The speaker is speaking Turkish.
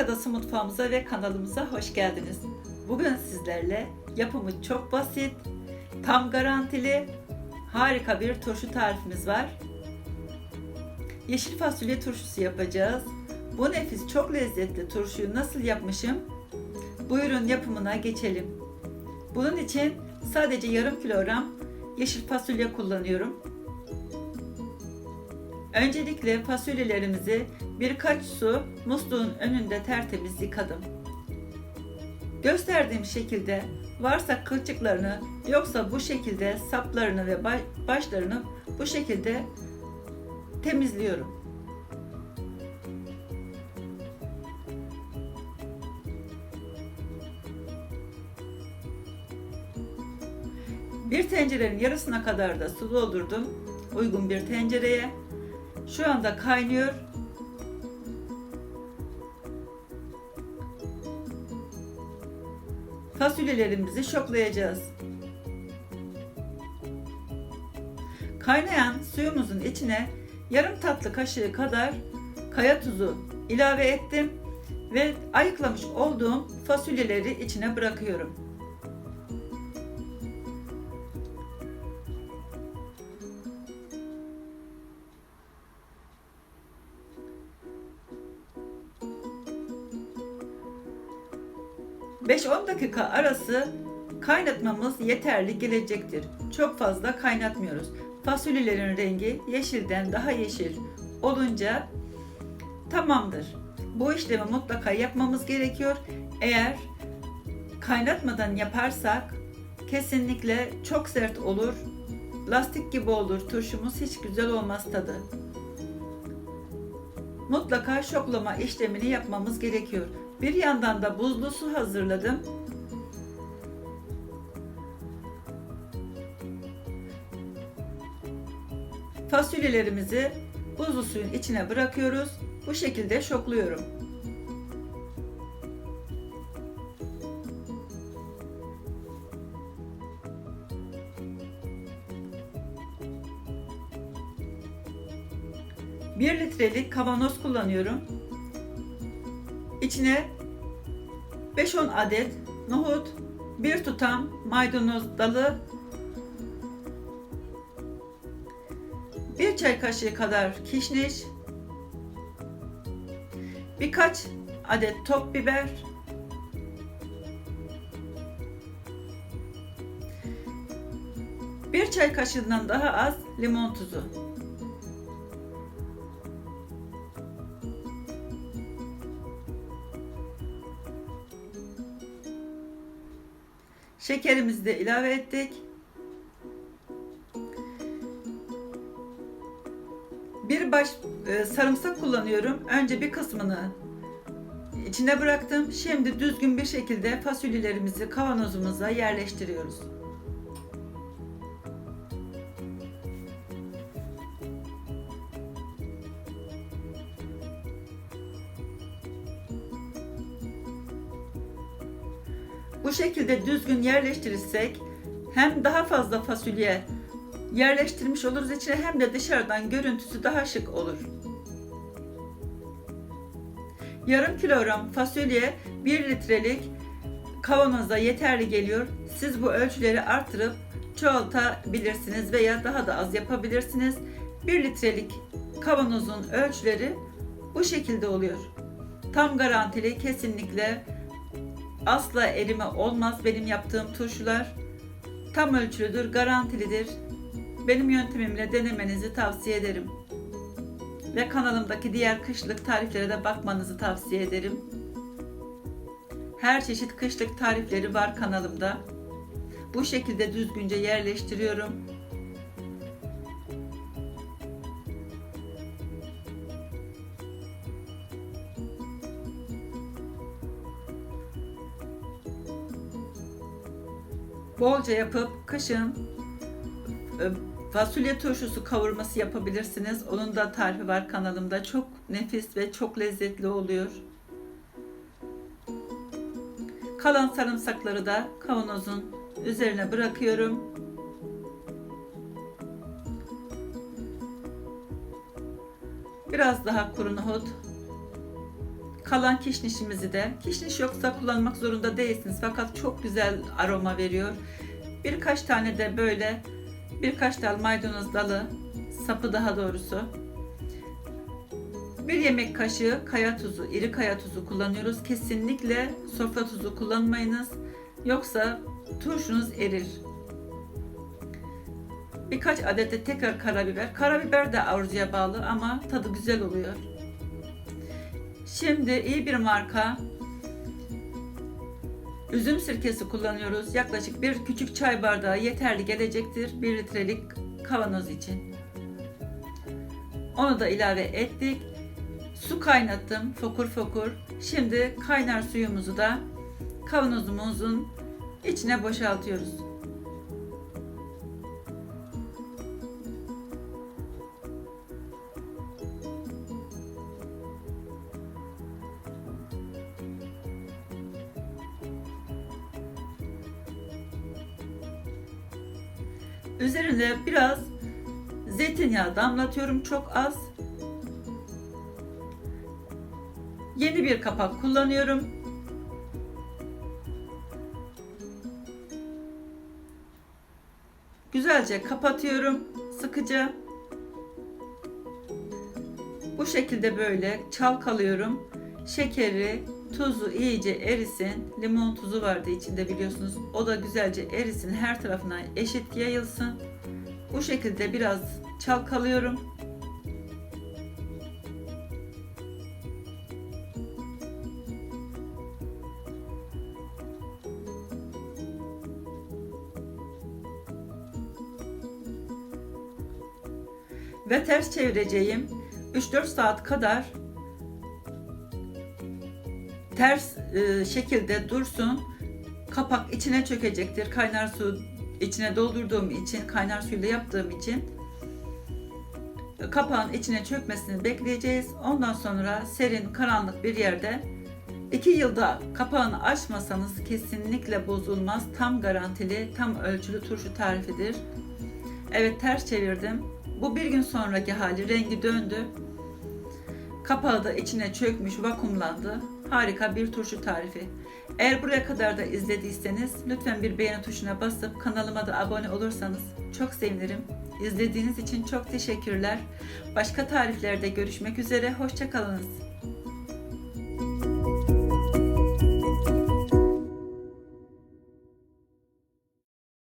Adası mutfağımıza ve kanalımıza hoş geldiniz. Bugün sizlerle yapımı çok basit, tam garantili, harika bir turşu tarifimiz var. Yeşil fasulye turşusu yapacağız. Bu nefis çok lezzetli turşuyu nasıl yapmışım? Buyurun yapımına geçelim. Bunun için sadece yarım kilogram yeşil fasulye kullanıyorum. Öncelikle fasulyelerimizi birkaç su musluğun önünde tertemiz yıkadım. Gösterdiğim şekilde varsa kılçıklarını yoksa bu şekilde saplarını ve başlarını bu şekilde temizliyorum. Bir tencerenin yarısına kadar da su doldurdum. Uygun bir tencereye. Şu anda kaynıyor. Fasulyelerimizi şoklayacağız. Kaynayan suyumuzun içine yarım tatlı kaşığı kadar kaya tuzu ilave ettim ve ayıklamış olduğum fasulyeleri içine bırakıyorum. ...5-10 dakika arası kaynatmamız yeterli gelecektir. Çok fazla kaynatmıyoruz. Fasulyelerin rengi yeşilden daha yeşil olunca tamamdır. Bu işlemi mutlaka yapmamız gerekiyor. Eğer kaynatmadan yaparsak kesinlikle çok sert olur. Lastik gibi olur. Turşumuz hiç güzel olmaz tadı. Mutlaka şoklama işlemini yapmamız gerekiyor. Bir yandan da buzlu su hazırladım. Fasulyelerimizi buzlu suyun içine bırakıyoruz. Bu şekilde şokluyorum. Bir litrelik kavanoz kullanıyorum. İçine 5-10 adet nohut, bir tutam maydanoz dalı, bir çay kaşığı kadar kişniş, birkaç adet top biber, bir çay kaşığından daha az limon tuzu. Şekerimizi de ilave ettik. Bir baş e, sarımsak kullanıyorum. Önce bir kısmını içine bıraktım. Şimdi düzgün bir şekilde fasulyelerimizi kavanozumuza yerleştiriyoruz. Bu şekilde düzgün yerleştirirsek hem daha fazla fasulye yerleştirmiş oluruz içine hem de dışarıdan görüntüsü daha şık olur. Yarım kilogram fasulye 1 litrelik kavanoza yeterli geliyor. Siz bu ölçüleri artırıp çoğaltabilirsiniz veya daha da az yapabilirsiniz. 1 litrelik kavanozun ölçüleri bu şekilde oluyor. Tam garantili kesinlikle asla erime olmaz benim yaptığım turşular. Tam ölçülüdür, garantilidir. Benim yöntemimle denemenizi tavsiye ederim. Ve kanalımdaki diğer kışlık tariflere de bakmanızı tavsiye ederim. Her çeşit kışlık tarifleri var kanalımda. Bu şekilde düzgünce yerleştiriyorum. Bolca yapıp kışın e, fasulye turşusu kavurması yapabilirsiniz. Onun da tarifi var kanalımda. Çok nefis ve çok lezzetli oluyor. Kalan sarımsakları da kavanozun üzerine bırakıyorum. Biraz daha kuru nohut Kalan kişnişimizi de, kişniş yoksa kullanmak zorunda değilsiniz fakat çok güzel aroma veriyor. Birkaç tane de böyle birkaç dal maydanoz dalı, sapı daha doğrusu. Bir yemek kaşığı kaya tuzu, iri kaya tuzu kullanıyoruz. Kesinlikle sofra tuzu kullanmayınız. Yoksa turşunuz erir. Birkaç adet de tekrar karabiber. Karabiber de arzuya bağlı ama tadı güzel oluyor. Şimdi iyi bir marka üzüm sirkesi kullanıyoruz. Yaklaşık bir küçük çay bardağı yeterli gelecektir 1 litrelik kavanoz için. Onu da ilave ettik. Su kaynattım fokur fokur. Şimdi kaynar suyumuzu da kavanozumuzun içine boşaltıyoruz. Üzerine biraz zeytinyağı damlatıyorum çok az. Yeni bir kapak kullanıyorum. Güzelce kapatıyorum sıkıca. Bu şekilde böyle çalkalıyorum. Şekeri, tuzu iyice erisin. Limon tuzu vardı içinde biliyorsunuz. O da güzelce erisin. Her tarafına eşit yayılsın. Bu şekilde biraz çalkalıyorum. Ve ters çevireceğim. 3-4 saat kadar ters e, şekilde dursun. Kapak içine çökecektir. Kaynar su içine doldurduğum için, kaynar suyla yaptığım için kapağın içine çökmesini bekleyeceğiz. Ondan sonra serin, karanlık bir yerde 2 yılda kapağını açmasanız kesinlikle bozulmaz. Tam garantili, tam ölçülü turşu tarifidir. Evet ters çevirdim. Bu bir gün sonraki hali rengi döndü. Kapağı da içine çökmüş, vakumlandı. Harika bir turşu tarifi. Eğer buraya kadar da izlediyseniz lütfen bir beğeni tuşuna basıp kanalıma da abone olursanız çok sevinirim. İzlediğiniz için çok teşekkürler. Başka tariflerde görüşmek üzere. Hoşçakalınız.